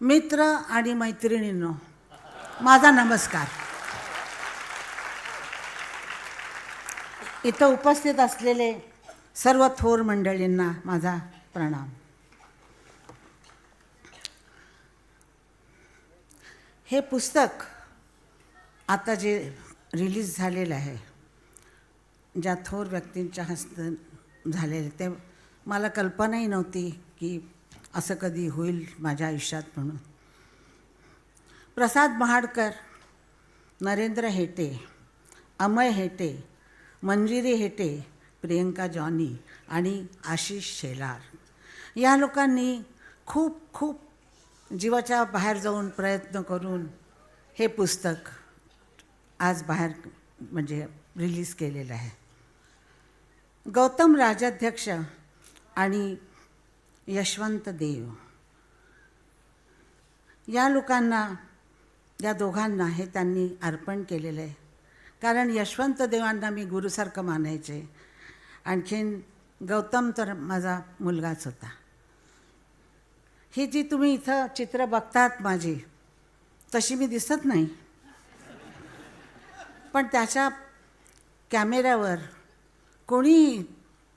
मित्र आणि मैत्रिणींनो माझा नमस्कार. इथं उपस्थित असलेले सर्व थोर मंडळींना माझा प्रणाम. हे पुस्तक आता जे रिलीज झालेलं आहे ज्या थोर व्यक्तींच्या हस्त झालेले ते मला कल्पनाही नव्हती की असं कधी होईल माझ्या आयुष्यात म्हणून. प्रसाद महाडकर नरेंद्र हेटे अमय हेटे मंजिरी हेटे प्रियंका जॉनी आणि आशिष शेलार. या लोकांनी खूप खूप जीवाच्या बाहेर जाऊन प्रयत्न करून हे पुस्तक आज बाहेर म्हणजे रिलीज केलेलं आहे. गौतम राजाध्यक्ष आणि यशवंत देव. या लोकांना या दोघांना हे त्यांनी अर्पण केलेलं आहे. कारण यशवंत देवांना मी गुरुसारखं मानायचे. आणखीन गौतम तर माझा मुलगाच होता. ही जी तुम्ही इथं चित्र बघतात माझी तशी मी दिसत नाही. पण त्याच्या कॅमेऱ्यावर कोणीही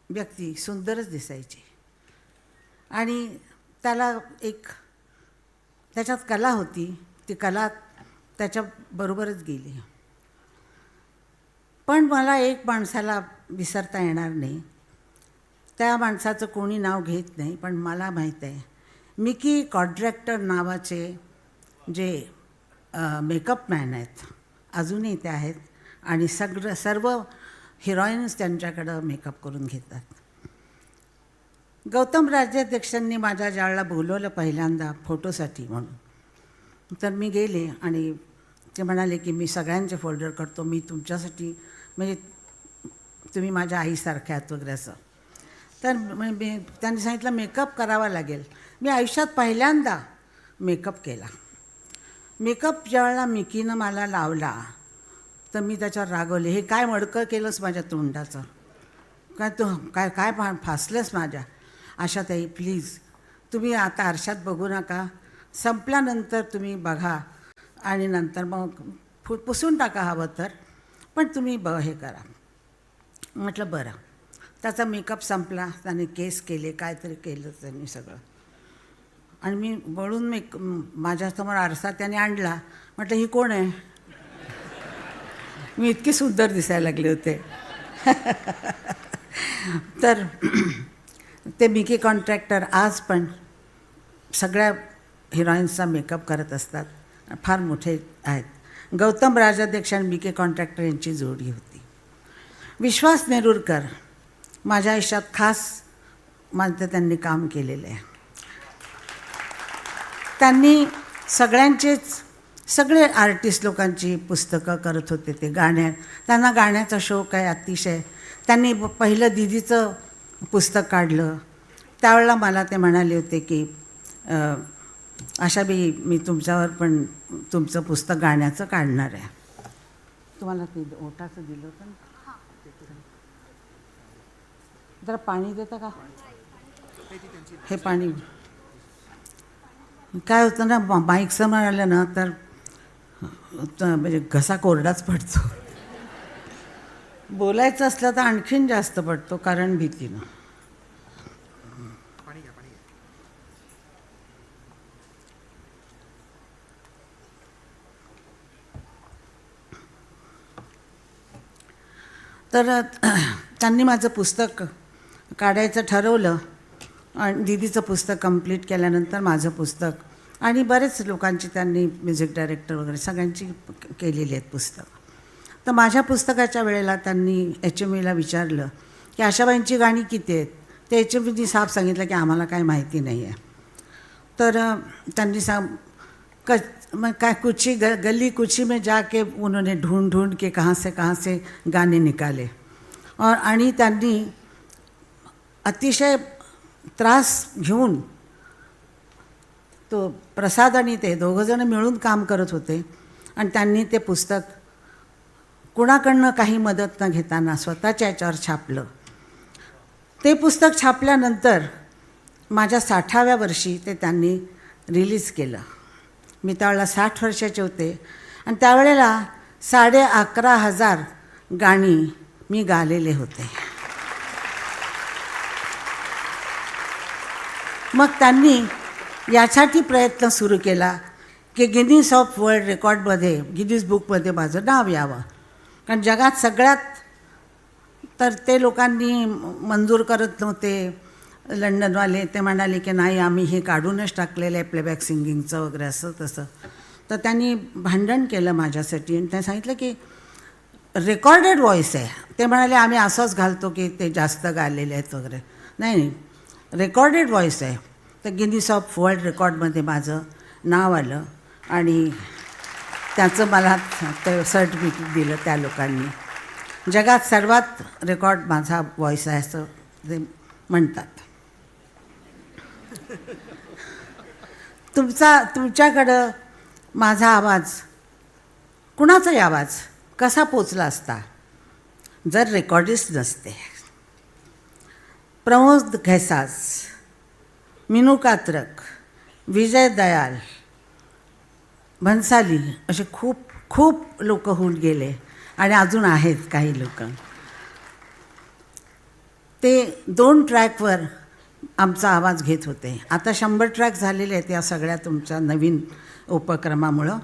व्यक्ती सुंदरच दिसायची. आणि त्याला एक त्याच्यात कला होती. ती कला त्याच्याबरोबरच गेली. पण मला एक माणसाला विसरता येणार नाही. त्या माणसाचं कोणी नाव घेत नाही पण मला माहीत आहे. मिकी कॉन्ट्रॅक्टर नावाचे जे मेकअप मॅन आहेत अजूनही ते आहेत आणि सगळं सर्व हिरोईन्स त्यांच्याकडं मेकअप करून घेतात. गौतम राज्याध्यक्षांनी माझ्या जाळला बोलवलं पहिल्यांदा फोटोसाठी म्हणून. तर मी गेले आणि ते म्हणाले की मी सगळ्यांचे फोल्डर करतो मी तुमच्यासाठी म्हणजे तुम्ही माझ्या आईसारख्या आहात वगैरे असं. तर मी त्यांनी सांगितलं मेकअप करावा लागेल. मी आयुष्यात पहिल्यांदा मेकअप केला. मेकअप ज्यावेळेला मिकीनं मला लावला तर मी त्याच्यावर रागवले हे काय मडकं केलंस माझ्या तोंडाचं? काय तू काय काय फा फासलंस माझ्या? आशाताई प्लीज तुम्ही आता आरशात बघू नका. संपल्यानंतर तुम्ही बघा. आणि नंतर मग फु पुसून टाका हवं तर. पण तुम्ही ब हे करा. म्हटलं बरं. त्याचा मेकअप संपला. त्याने केस केले काहीतरी केलं त्यांनी सगळं. आणि मी वळून मेक माझ्यासमोर आरसा त्याने आणला. म्हटलं ही कोण आहे? मी इतकी सुंदर दिसायला लागले होते. तर ते मिकी कॉन्ट्रॅक्टर आज पण सगळ्या हिरोईन्सचा मेकअप करत असतात. फार मोठे आहेत. गौतम राजाध्यक्ष आणि मिके कॉन्ट्रॅक्टर यांची जोडी होती. विश्वास नेरुरकर माझ्या आयुष्यात खास मानते त्यांनी काम केलेलं आहे. त्यांनी सगळ्यांचेच सगळे आर्टिस्ट लोकांची पुस्तकं करत होते ते गाण्या त्यांना गाण्याचा शौक आहे अतिशय. त्यांनी पहिलं दिदीचं पुस्तक काढलं. त्यावेळेला मला ते म्हणाले होते की अशा बी मी तुमच्यावर पण तुमचं पुस्तक गाण्याचं काढणार आहे. तुम्हाला ते ओटाचं दिलं होतं ना? जरा पाणी देता का? हे पाणी. काय होतं ना माईक समोर आलं ना तर म्हणजे घसा कोरडाच पडतो. बोलायचं असलं तर आणखीन जास्त पडतो कारण भीतीनं. तर त्यांनी माझं पुस्तक काढायचं ठरवलं आणि दिदीचं पुस्तक कंप्लीट केल्यानंतर माझं पुस्तक आणि बरेच लोकांची त्यांनी म्युझिक डायरेक्टर वगैरे सगळ्यांची केलेली आहेत पुस्तकं. तर माझ्या पुस्तकाच्या वेळेला त्यांनी एच एम ईला विचारलं की आशाबाईंची गाणी किती आहेत? ते एच एम ईनी साफ सांगितलं की आम्हाला काय माहिती नाही आहे तर त्यांनी सांग क मग काय कुछी ग, गली कुछी में जाके उन्होंने ढूंढ ढूंढ के कहाँ से कहाँ से गाणे निकाले? और आणि त्यांनी अतिशय त्रास घेऊन तो प्रसाद आणि ते दोघंजणं मिळून काम करत होते. आणि त्यांनी ते पुस्तक कुणाकडनं काही मदत न घेताना स्वतःच्या याच्यावर छापलं. ते पुस्तक छापल्यानंतर माझ्या साठाव्या वर्षी ते त्यांनी रिलीज केलं. मी त्यावेळेला साठ वर्षाचे होते. आणि त्यावेळेला साडे अकरा हजार गाणी मी गालेले होते. मग त्यांनी यासाठी प्रयत्न सुरू केला की गिनीस ऑफ वर्ल्ड रेकॉर्डमध्ये गिनीज बुकमध्ये माझं नाव यावं. कारण जगात सगळ्यात तर ते लोकांनी मंजूर करत नव्हते. लंडनवाले ते म्हणाले की नाही आम्ही हे काढूनच टाकलेलं आहे प्लेबॅक सिंगिंगचं वगैरे असं तसं. तर त्यांनी भांडण केलं माझ्यासाठी आणि त्यांनी सांगितलं की रेकॉर्डेड व्हॉईस आहे. ते म्हणाले आम्ही असंच घालतो की ते जास्त गायलेले आहेत वगैरे. नाही नाही. रेकॉर्डेड व्हॉईस आहे. तर गिनीस ऑफ वर्ल्ड रेकॉर्डमध्ये माझं नाव आलं आणि त्याचं मला ते सर्टिफिकेट दिलं त्या लोकांनी. जगात सर्वात रेकॉर्ड माझा व्हॉईस आहे असं ते म्हणतात. तुमचा तुमच्याकडं माझा आवाज कुणाचाही आवाज कसा पोचला असता जर रेकॉर्डिस्ट नसते. प्रमोद घैसास मिनू कात्रक विजय दयाल भन्साली असे खूप खूप लोक होऊन गेले. आणि अजून आहेत काही लोक. ते दोन ट्रॅकवर आमचा आवाज घेत होते. आता शंभर ट्रॅक झालेले आहेत या सगळ्या तुमच्या नवीन उपक्रमामुळं.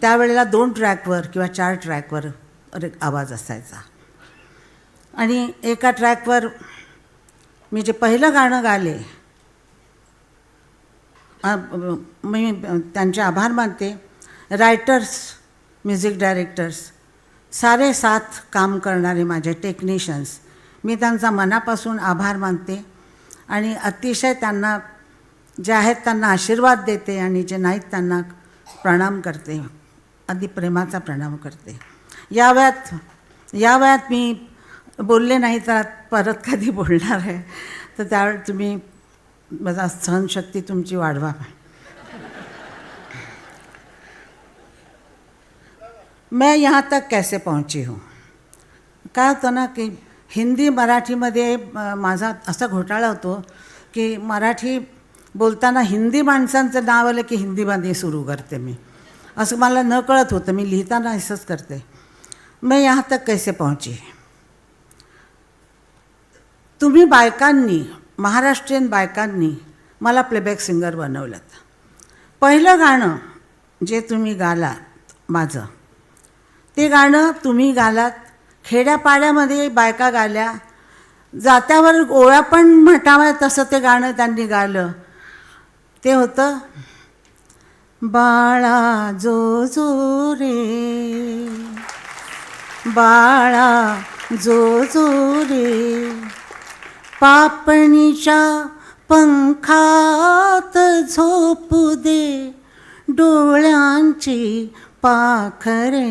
त्यावेळेला दोन ट्रॅकवर किंवा चार ट्रॅकवर आवाज असायचा. आणि एका ट्रॅकवर मी जे पहिलं गाणं गाले मी त्यांचे आभार मानते. रायटर्स म्युझिक डायरेक्टर्स सारे साथ काम करणारे माझे टेक्निशियन्स मी त्यांचा मनापासून आभार मानते आणि अतिशय त्यांना जे आहेत त्यांना आशीर्वाद देते आणि जे नाहीत त्यांना प्रणाम करते. अगदी प्रेमाचा प्रणाम करते. या वयात या वयात मी बोलले नाही तर परत कधी बोलणार आहे. तर त्यावेळी तुम्ही माझा सहनशक्ती तुमची वाढवा. मैं यहाँ तक कैसे पहुँची हूँ? काय होतं ना की हिंदी मराठीमध्ये माझा असा घोटाळा होतो की मराठी बोलताना हिंदी माणसांचं नाव आलं की हिंदीमध्ये सुरू करते मी. असं मला न कळत होतं मी लिहिताना असंच करते. मैं यहाँ तक कैसे पहुँची? तुम्ही बायकांनी महाराष्ट्रीयन बायकांनी मला प्लेबॅक सिंगर बनवलं पहिलं गाणं जे तुम्ही गालात माझं ते गाणं तुम्ही गालात खेड्यापाड्यामध्ये बायका गाल्या जात्यावर गोळ्या पण म्हटाव्या तसं ते गाणं त्यांनी गालं. ते होतं बाळा जो जो रे बाळा जो जो रे. पापणीच्या पंखात झोपू दे डोळ्यांची पाखरे.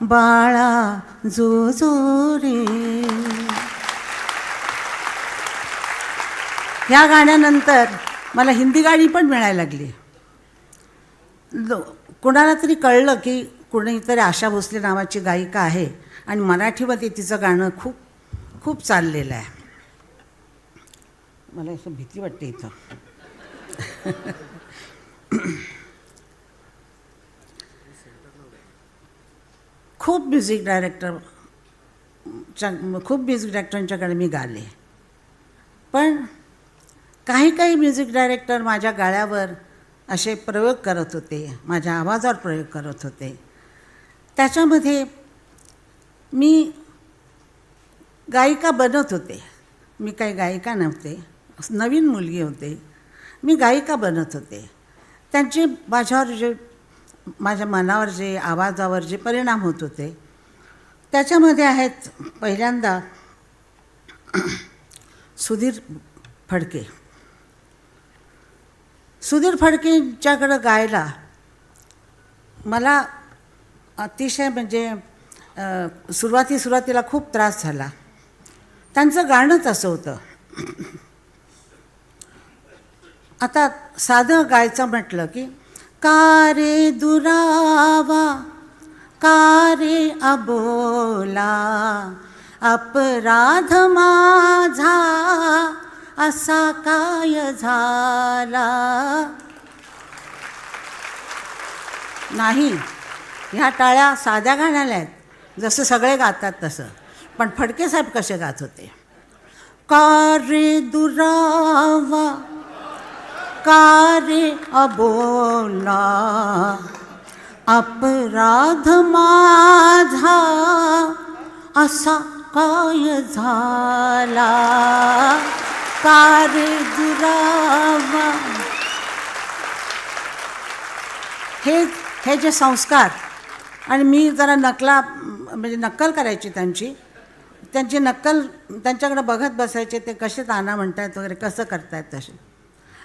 बाळा जो जो रे. ह्या गाण्यानंतर मला हिंदी गाणी पण मिळायला लागली. लो कोणाला तरी कळलं की कोणीतरी आशा भोसले नावाची गायिका आहे. आणि मराठीमध्ये तिचं गाणं खूप खूप चाललेलं आहे. मला असं भीती वाटते इथं. खूप म्युझिक डायरेक्टर खूप म्युझिक डायरेक्टरांच्याकडे मी गाले. पण काही काही म्युझिक डायरेक्टर माझ्या गाळ्यावर असे प्रयोग करत होते माझ्या आवाजावर प्रयोग करत होते. त्याच्यामध्ये मी गायिका बनत होते. मी काही गायिका नव्हते. नवीन मुलगी होते. मी गायिका बनत होते. त्यांचे माझ्यावर जे माझ्या मनावर जे आवाजावर जे परिणाम होत होते त्याच्यामध्ये आहेत पहिल्यांदा सुधीर फडके. सुधीर फडकेंच्याकडं गायला मला अतिशय म्हणजे सुरुवाती सुरुवातीला खूप त्रास झाला. त्यांचं गाणंच असं होतं. आता साधं गायचं म्हटलं की का रे दुरावा का रे अबोला अपराध माझा असा काय झाला? नाही. ह्या टाळ्या साध्या गाण्याला आहेत. जसं सगळे गातात तसं. पण फडके साहेब कसे गात होते? का रे दुरावा का रे अबोला अपराध माझा असा काय झाला? का रे दुरावा. हे हे जे संस्कार आणि मी जरा नकला म्हणजे नक्कल करायची त्यांची. त्यांची नक्कल त्यांच्याकडे बघत बसायचे ते कसे ताना म्हणतायत वगैरे कसं करतायत तसे.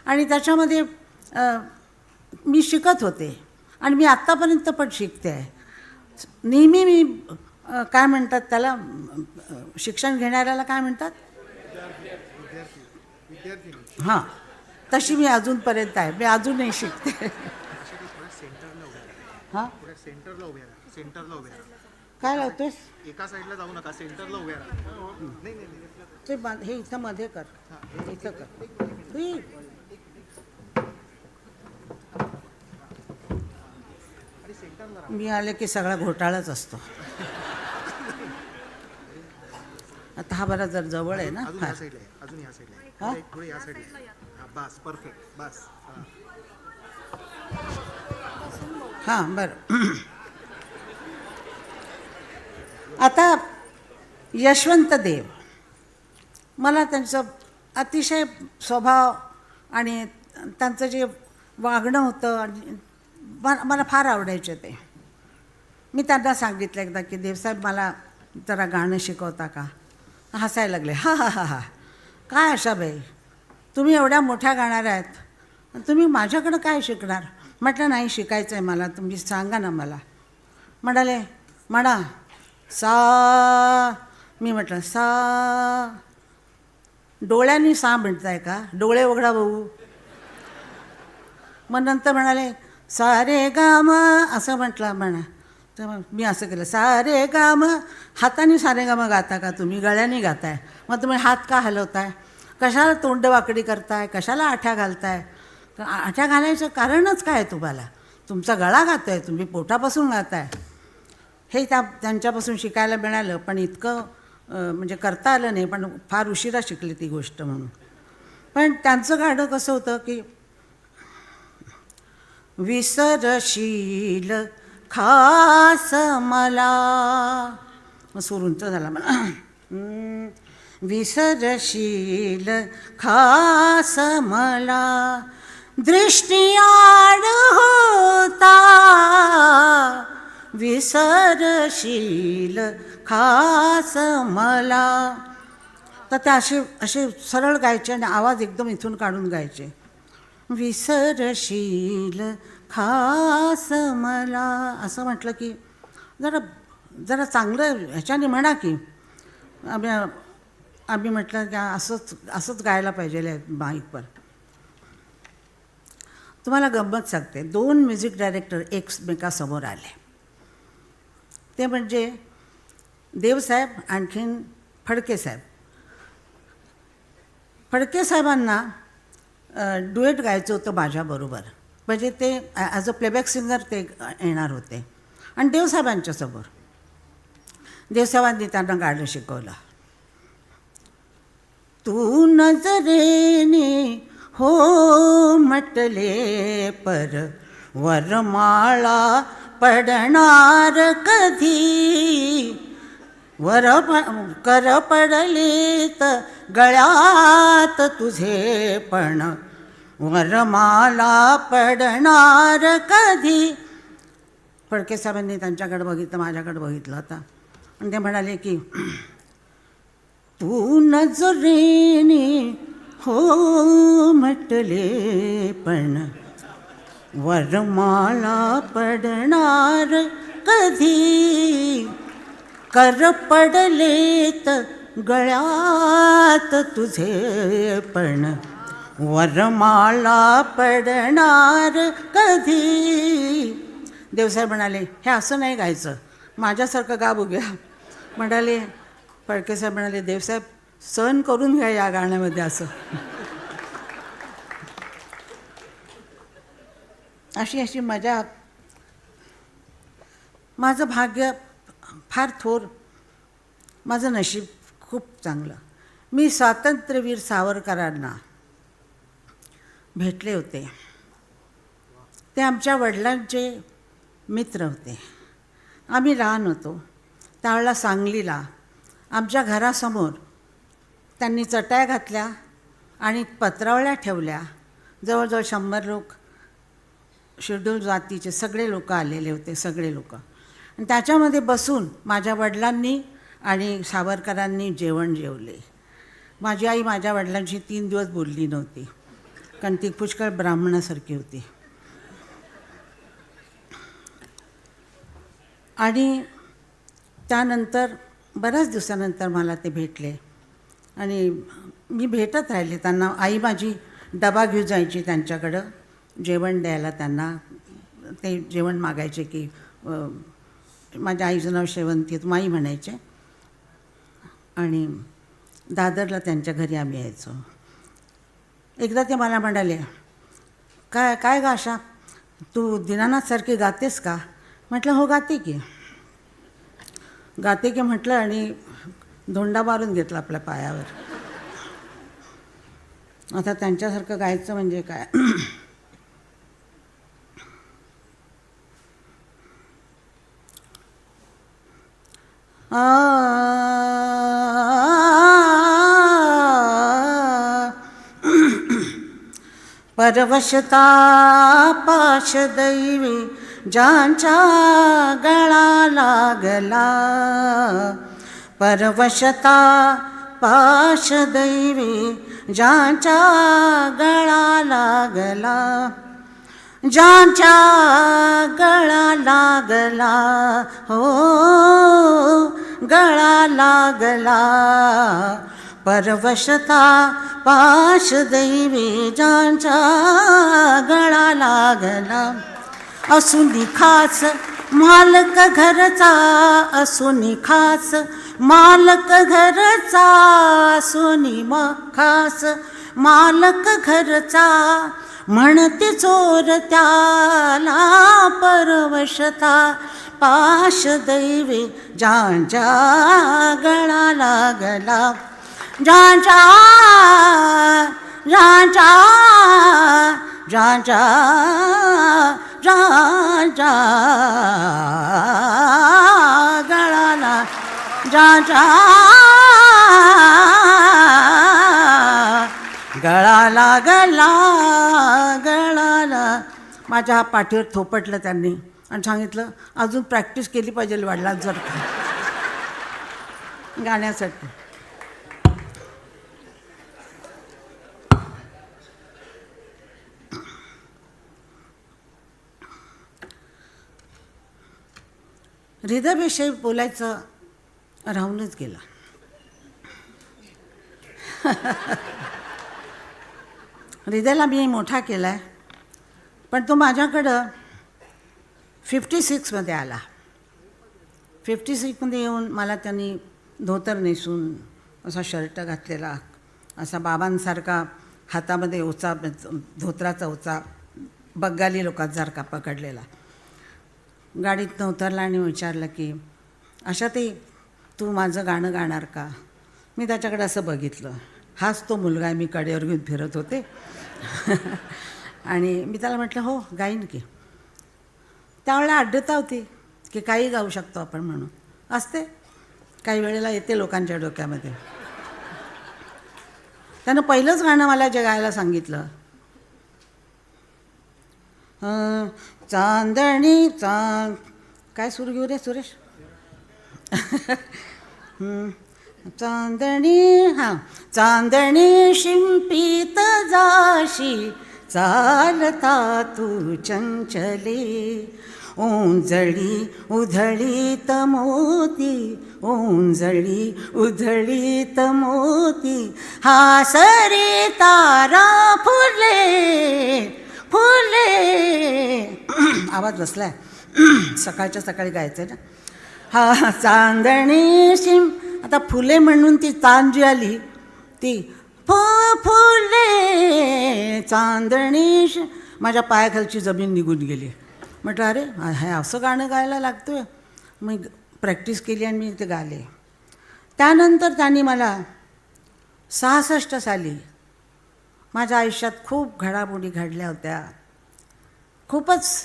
आणि त्याच्यामध्ये मी शिकत होते. आणि मी आत्तापर्यंत पण शिकते आहे. नेहमी मी काय म्हणतात त्याला शिक्षण घेणाऱ्याला काय म्हणतात? हां. तशी मी अजूनपर्यंत आहे. मी अजूनही शिकते. हां? सेंटरला उभ्या सेंटरला उभ्या काय लावतोस एका साईडला जाऊ नका सेंटरला उभ्या नाही ते बांध- हे इथं मध्ये कर. इथं कर. हुई. मी आले की सगळा घोटाळाच असतो. आता हा बरा जर जवळ आहे ना अजून या साईडला आहे अजून या साईडला आहे. हा? पुढे पुढे या साईडला आहे. हा बस परफेक्ट बस. हा. हां बरं. आता यशवंत देव. मला त्यांचं अतिशय स्वभाव आणि त्यांचं जे वागणं होतं आणि मला मला फार आवडायचे ते. मी त्यांना सांगितलं एकदा की देवसाहेब मला जरा गाणं शिकवता का? हसायला लागले. हा हा हा हा. काय आशाबाई तुम्ही एवढ्या मोठ्या गाणाऱ्या आहेत. तुम्ही माझ्याकडं काय शिकणार? म्हटलं नाही शिकायचं आहे मला. तुम्ही सांगा ना मला. म्हणाले म्हणा सा मी म्हटलं सा. डोळ्यांनी सा म्हणताय का? डोळे उघडा भाऊ. मग नंतर म्हणाले सारे गाम असं म्हटलं म्हणा. तर मग मी असं केलं सारे गाम हाताने सारे गामं गाता का तुम्ही? गळ्याने गाताय. मग तुम्ही हात का हलवताय? कशाला तोंड वाकडी करताय? कशाला आठ्या घालताय? तर आठ्या घालायचं कारणच काय आहे तुम्हाला? तुमचा गळा गाताय तुम्ही पोटापासून गाताय. हे त्या त्यांच्यापासून शिकायला मिळालं पण इतकं म्हणजे करता आलं नाही पण फार उशिरा शिकली ती गोष्ट म्हणून. पण त्यांचं गाणं कसं होतं की विसरशील खास मला. मग सुरूंच झाला मला विसरशील खास मला. दृष्टियाड होता. विसरशील खास मला. तर ते असे असे सरळ गायचे आणि आवाज एकदम इथून काढून गायचे. विसरशील खास मला. असं म्हटलं की जरा जरा चांगलं ह्याच्याने म्हणा की आम्ही आम्ही म्हटलं की असंच असंच गायला पाहिजे माईकवर तुम्हाला गंमत सांगते. दोन म्युझिक डायरेक्टर एकमेकासमोर आले. ते म्हणजे देवसाहेब आणखीन फडके साहेब. फडके साहेबांना डुएट गायचं होतं माझ्याबरोबर म्हणजे ते ॲज अ प्लेबॅक सिंगर ते येणार होते. आणि देवसाहेबांच्यासमोर देवसाहेबांनी त्यांना गाणं शिकवलं. तू नजरेने हो म्हटले पर वरमाळा पडणार कधी? वर प- कर पडलेत गळ्यात तुझे पण. वरमाला पडणार कधी? फडके साहेबांनी त्यांच्याकडे बघितलं माझ्याकडे बघितलं होता आणि ते म्हणाले की तू नजरेने हो म्हटले पण. वरमाला पडणार कधी? कर पडलेत गळ्यात तुझे पण. वरमाला पडणार कधी? देवसाहेब म्हणाले हे असं नाही गायचं. माझ्यासारखं गा बघूया म्हणाले फडकेसाहेब म्हणाले देवसाहेब सहन करून घ्या या गाण्यामध्ये असं. अशी अशी मजा. माझं भाग्य फार थोर माझं नशीब खूप चांगलं. मी स्वातंत्र्यवीर सावरकरांना भेटले होते. ते आमच्या वडिलांचे मित्र होते. आम्ही लहान होतो. त्यावेळेला सांगलीला आमच्या घरासमोर त्यांनी चटाया घातल्या आणि पत्रावळ्या ठेवल्या. जवळजवळ शंभर लोक शेड्यूल जातीचे सगळे लोक आलेले होते सगळे लोक. आणि त्याच्यामध्ये बसून माझ्या वडिलांनी आणि सावरकरांनी जेवण जेवले. माझी आई माझ्या वडिलांशी तीन दिवस बोलली नव्हती. कारण ती पुष्कळ ब्राह्मणासारखी होती. आणि त्यानंतर बऱ्याच दिवसानंतर मला ते भेटले. आणि मी भेटत राहिले त्यांना आई माझी डबा घेऊन जायची त्यांच्याकडं. जेवण द्यायला त्यांना ते जेवण मागायचे की माझ्या आईचं नाव शेवंती आहे, माई म्हणायचे. आणि दादरला त्यांच्या घरी आम्ही यायचो. एकदा ते मला म्हणाले काय काय गा अशा तू दीनानाथसारखी गातेस का? म्हटलं हो गाते की. गाते की म्हटलं आणि धोंडा मारून घेतला आपल्या पायावर. आता त्यांच्यासारखं गायचं म्हणजे काय? परवशता पाशदैवी ज्यांच्या गळा लागला. परवशता पाशदैवी ज्यांच्या गळा लागला. ज्यांच्या गळा लागला हो गळा लागला. परवशता पाश दैवी ज्यांच्या गळा लागला. असून खास मालक घरचा असुनी खास मालक घरचा असून खास मालक घरचा म्हणते चोर त्याला परवशता. पाश दैवी ज्यांच्या गळा लागला ज्यांच्या ज्यांच्या ज्यांच्या ज्यांच्या गळाला. ज्यांच्या गळा लागला गळाला. माझ्या हा पाठीवर थोपटलं त्यांनी आणि सांगितलं अजून प्रॅक्टिस केली पाहिजे वाढला जर का. गाण्यासाठी. हृदयाविषयी बोलायचं राहूनच गेला. हृदयाला मी मोठा केला आहे पण तो माझ्याकडं फिफ्टी सिक्समध्ये आला. फिफ्टी सिक्समध्ये येऊन मला त्यांनी धोतर नेसून असा शर्ट घातलेला असा बाबांसारखा हातामध्ये ओचा धोत्राचा ओचा बंगाली लोकांसारखा पकडलेला. गाडीतनं उतरला आणि विचारलं की अशा ते तू माझं गाणं गाणार का? मी त्याच्याकडे असं बघितलं. हाच तो मुलगा आहे मी कडेवर घेऊन फिरत होते. आणि मी त्याला म्हटलं हो गाईन की. त्यावेळेला आढळता होती की काही गाऊ शकतो आपण म्हणून. असते. काही वेळेला येते लोकांच्या डोक्यामध्ये. त्यानं पहिलंच गाणं मला जे गायला सांगितलं चांदणी चांद काय सुरू घेऊ रे सुरेश? चांदणी हां. चांदणी शिंपीत जाशी चालता तू चंचले. ओंजळी उधळी मोती ओंजळी उधळी मोती. हासरे तारा फुले फुले. आवाज बसलाय. सकाळच्या सकाळी गायचं ना. हा चांदणी शिंप आता फुले म्हणून ती तान जी आली ती फुले चांदणी माझ्या पायाखालची जमीन निघून गेली. म्हटलं अरे हे असं गाणं गायला लागतोय. मी प्रॅक्टिस केली आणि मी ते गाले. त्यानंतर त्यांनी मला सहासष्ट साली माझ्या आयुष्यात खूप घडामोडी घडल्या होत्या. खूपच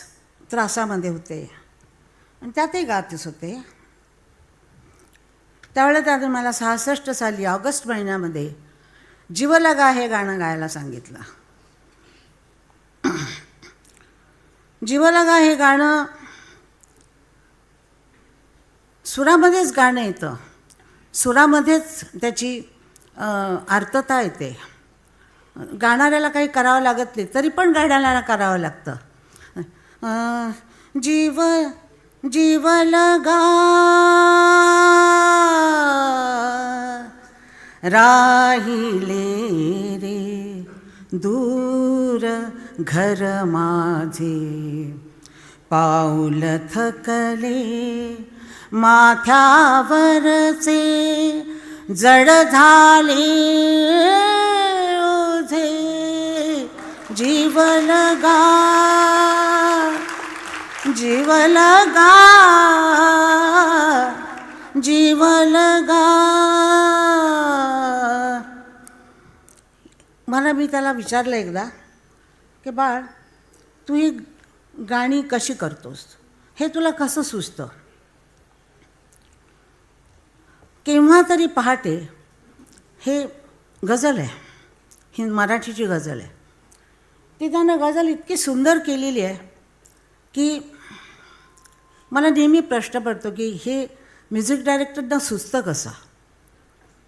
त्रासामध्ये होते. आणि त्यातही गातच होते. त्यावेळेला त्याने मला सहासष्ट साली ऑगस्ट महिन्यामध्ये जीवलगा हे गाणं गायला सांगितलं. जीवलगा हे गाणं सुरामध्येच गाणं येतं. सुरामध्येच त्याची आर्तता येते. गाणाऱ्याला काही करावं लागत नाही तरी पण गाण्याला करावं लागतं. जीव जीव लगा राहिले रे दूर घर माझे। पाऊल थकले माथ्यावरचे जड झाले ओझे। जीव लगा जीव लगा जीव लगा मला मी त्याला विचारलं एकदा की बाळ तू ही गाणी कशी करतोस? हे तुला कसं सुचतं? केव्हा तरी पहाटे हे गझल आहे ही मराठीची गझल आहे. ती त्यानं गझल इतकी सुंदर केलेली आहे की मला नेहमी प्रश्न पडतो की हे म्युझिक डायरेक्टरना सुचतं कसं?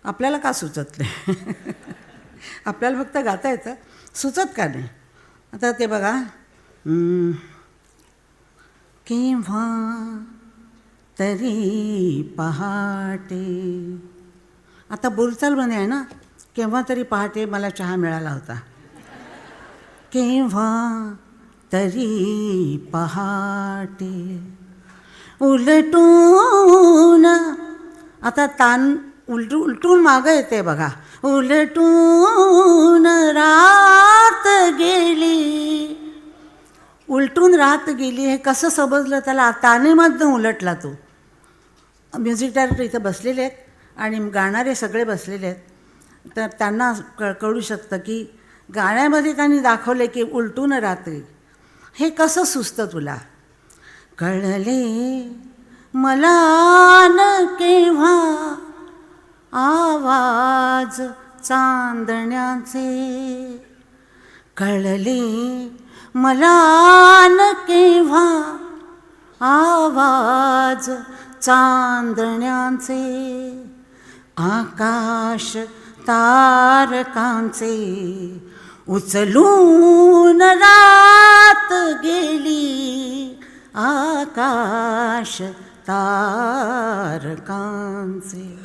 आपल्याला का सुचत नाही? आपल्याला फक्त गाता येतं. सुचत का नाही? आता ते बघा. केव्हा तरी पहाटे. आता बोलचालमध्ये आहे ना? केव्हा तरी पहाटे मला चहा मिळाला होता. केव्हा तरी पहाटे. उलटून. आता तान उलटू उलटून मागं येते बघा. उलटून रात गेली. उलटून रात गेली हे कसं समजलं त्याला? तानेमधनं उलटला तो. म्युझिक डायरेक्टर इथं बसलेले आहेत आणि गाणारे सगळे बसलेले आहेत. तर त्यांना क कळू शकतं की गाण्यामध्ये त्यांनी दाखवले की उलटून रात्री. हे कसं सुचतं तुला? कळले मला न केव्हा आवाज चांदण्याचे. कळले मला न केव्हा आवाज चांदण्याचे. आकाश तारकांचे उचलून रात गेली. आकाश तारकांचे.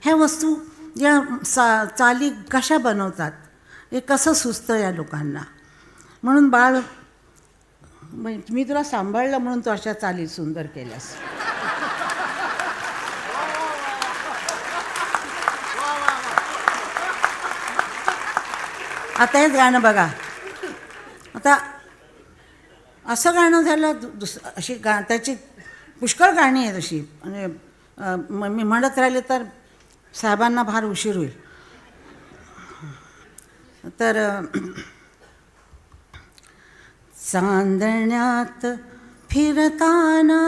ह्या वस्तू या सा चाली कशा बनवतात? हे कसं सुचतं या लोकांना? म्हणून बाळ म्हणजे मी तुला सांभाळलं म्हणून तू अशा चाली सुंदर केल्यास. आता हेच गाणं बघा. आता असं गाणं झालं दु- दुस अशी गा त्याची पुष्कळ गाणी आहेत अशी. म्हणजे मी म्हणत राहिले तर साहेबांना फार उशीर होईल. तर चांदण्यात फिरताना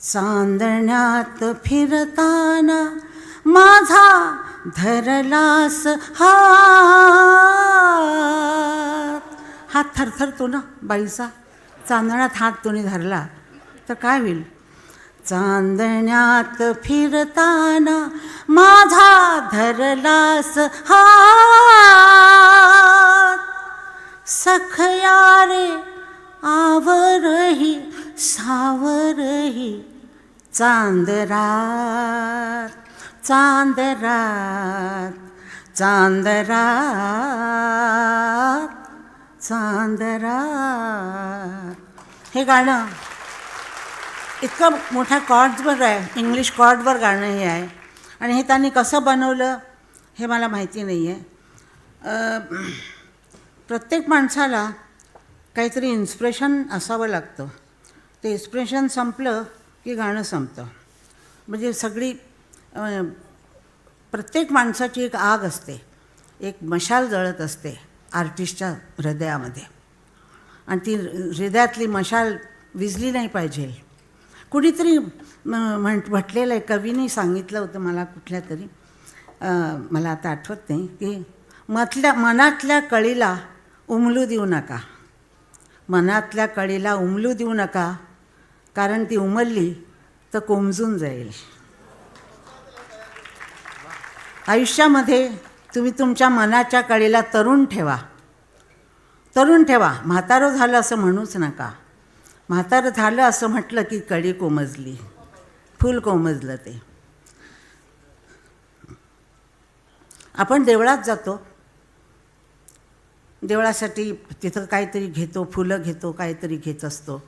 चांदण्यात फिरताना माझा धरलास हात. हात थरथरतो ना बाईचा. चांदण्यात हात कोणी धरला. तर काय होईल? चांदण्यात फिरताना माझा धरलास हात. सखया रे आवरही सावरही. चांदरात चांदरात चांदरात. चांदरा. हे गाणं इतकं मोठ्या कॉर्ड्सवर आहे. इंग्लिश कॉर्डवर गाणं हे आहे. आणि हे त्यांनी कसं बनवलं हे मला माहिती नाही आहे प्रत्येक माणसाला काहीतरी इन्स्पिरेशन असावं लागतं. ते इन्स्पिरेशन संपलं की गाणं संपतं. म्हणजे सगळी प्रत्येक माणसाची एक आग असते. एक मशाल जळत असते. आर्टिस्टच्या हृदयामध्ये. आणि ती हृदयातली मशाल विजली नाही पाहिजे. कुणीतरी म- म्हण म्हटलेलं आहे कवीने सांगितलं होतं मला कुठल्या तरी. मला आता आठवत नाही की मतल्या मनातल्या कळीला उमलू देऊ नका. मनातल्या कळीला उमलू देऊ नका कारण ती उमलली तर कोमजून जाईल. आयुष्यामध्ये तुम्ही तुमच्या मनाच्या कळीला तरुण ठेवा. तरुण ठेवा. म्हातारं झालं असं म्हणूच नका. म्हातारं झालं असं म्हटलं की कळी कोमजली. फूल कोमजलं ते. आपण देवळात जातो. देवळासाठी तिथं काहीतरी घेतो फुलं घेतो काहीतरी घेत असतो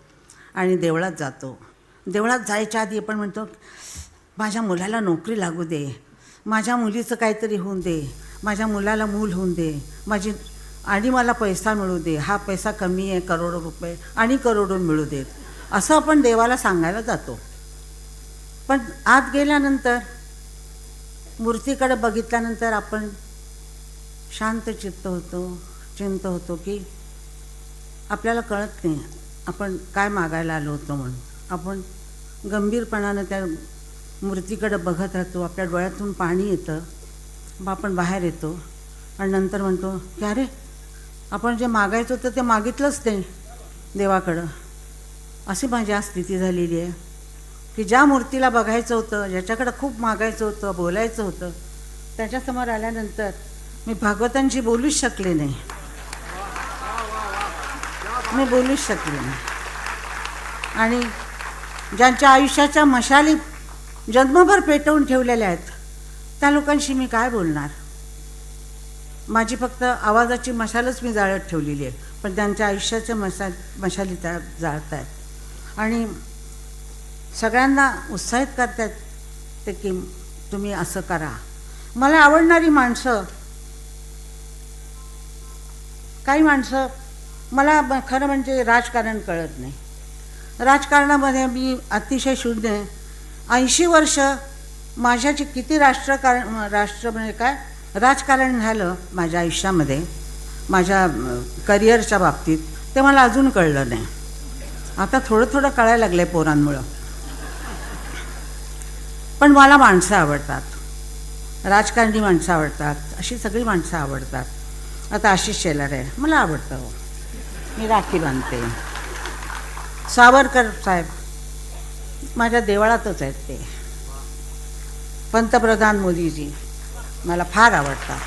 आणि देवळात जातो. देवळात जायच्या आधी आपण म्हणतो माझ्या मुलाला नोकरी लागू दे. माझ्या मुलीचं काहीतरी होऊन दे. माझ्या मुलाला मूल होऊन दे. माझी आणि मला पैसा मिळू दे. हा पैसा कमी आहे करोडो रुपये आणि करोडो मिळू देत. असं आपण देवाला सांगायला जातो. पण आत गेल्यानंतर मूर्तीकडे बघितल्यानंतर आपण शांत चित्त होतो चिंत होतो की आपल्याला कळत नाही आपण काय मागायला आलो होतो म्हणून. आपण गंभीरपणानं त्या मूर्तीकडं बघत राहतो. आपल्या डोळ्यातून पाणी येतं. मग आपण बाहेर येतो. आणि नंतर म्हणतो की अरे आपण जे मागायचं होतं ते मागितलंच ते देवाकडं. अशी माझी आज स्थिती झालेली आहे. की ज्या मूर्तीला बघायचं होतं ज्याच्याकडं खूप मागायचं होतं बोलायचं होतं त्याच्यासमोर आल्यानंतर मी भागवतांशी बोलूच शकले नाही. मी बोलूच शकले नाही. आणि ज्यांच्या आयुष्याच्या मशाली जन्मभर पेटवून ठेवलेल्या आहेत. त्या लोकांशी मी काय बोलणार? माझी फक्त आवाजाची मशालच मी जाळत ठेवलेली आहे पण त्यांच्या आयुष्याच्या मशा मशाली त्या जाळत आहेत आणि सगळ्यांना उत्साहित करतात ते की तुम्ही असं करा. मला आवडणारी माणसं काही माणसं मला खरं म्हणजे राजकारण कळत नाही. राजकारणामध्ये मी अतिशय शून्य आहे. ऐंशी वर्ष माझ्याची किती राष्ट्रकारण राष्ट्र म्हणजे काय? राजकारण झालं माझ्या आयुष्यामध्ये. माझ्या करिअरच्या बाबतीत. ते मला अजून कळलं नाही. आता थोडं थोडं कळायला लागलं आहे पोरांमुळं. पण मला माणसं आवडतात. राजकारणी माणसं आवडतात. अशी सगळी माणसं आवडतात. आता आशिष शेलार आहे. मला आवडतं हो. मी राखी बांधते. सावरकर साहेब. माझ्या देवळातच आहेत ते. पंतप्रधान मोदीजी मला फार आवडतात.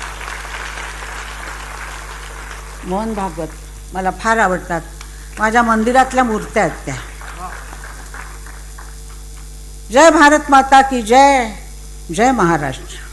मोहन भागवत मला फार आवडतात. माझ्या मंदिरातल्या मूर्त्या आहेत त्या. जय भारत माता की जय जय महाराष्ट्र.